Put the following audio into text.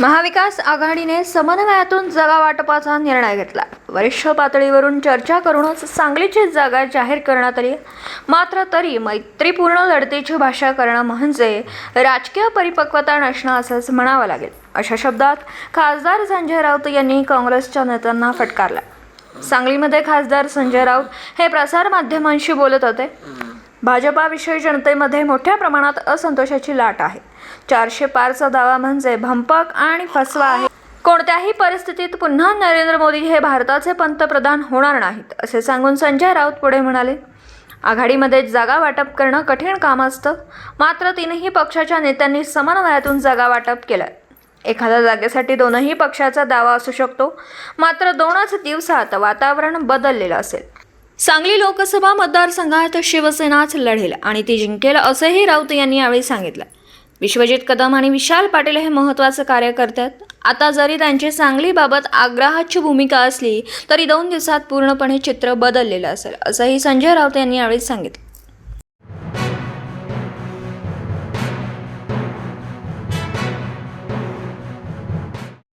महाविकास आघाडीने समन्वयातून जागा वाटपाचा निर्णय घेतला. वरिष्ठ पातळीवरून चर्चा करूनच सांगलीची जागा जाहीर करण्यात आली. मात्र तरी मैत्रीपूर्ण लढतीची भाषा करणं म्हणजे राजकीय परिपक्वता नसणं असंच म्हणावं लागेल. अशा शब्दात खासदार संजय राऊत यांनी काँग्रेसच्या नेत्यांना फटकारला. सांगलीमध्ये खासदार संजय राऊत हे प्रसारमाध्यमांशी बोलत होते. भाजपाविषयी जनतेमध्ये मोठ्या प्रमाणात असंतोषाची लाट आहे. चारशे पारचा दावा म्हणजे भंपक आणि फसवा आहे. कोणत्याही परिस्थितीत पुन्हा नरेंद्र मोदी हे भारताचे पंतप्रधान होणार नाहीत असे सांगून संजय राऊत पुढे म्हणाले. आघाडीमध्ये जागा वाटप करणं कठीण काम असतं. मात्र तीनही पक्षाच्या नेत्यांनी समन्वयातून जागा वाटप केलं एखाद्या जागेसाठी दोनही पक्षाचा दावा असू शकतो. मात्र दोनच दिवसात वातावरण बदललेलं असेल. सांगली लोकसभा मतदारसंघात शिवसेनाच लढेल आणि ती जिंकेल असंही राऊत यांनी यावेळी सांगितलं. विश्वजित कदम आणि विशाल पाटील हे महत्त्वाचं कार्य करतात आता जरी त्यांची सांगलीबाबत आग्रहाची भूमिका असली तरी दोन दिवसात पूर्णपणे चित्र बदललेलं असेल असंही संजय राऊत यांनी यावेळी सांगितलं.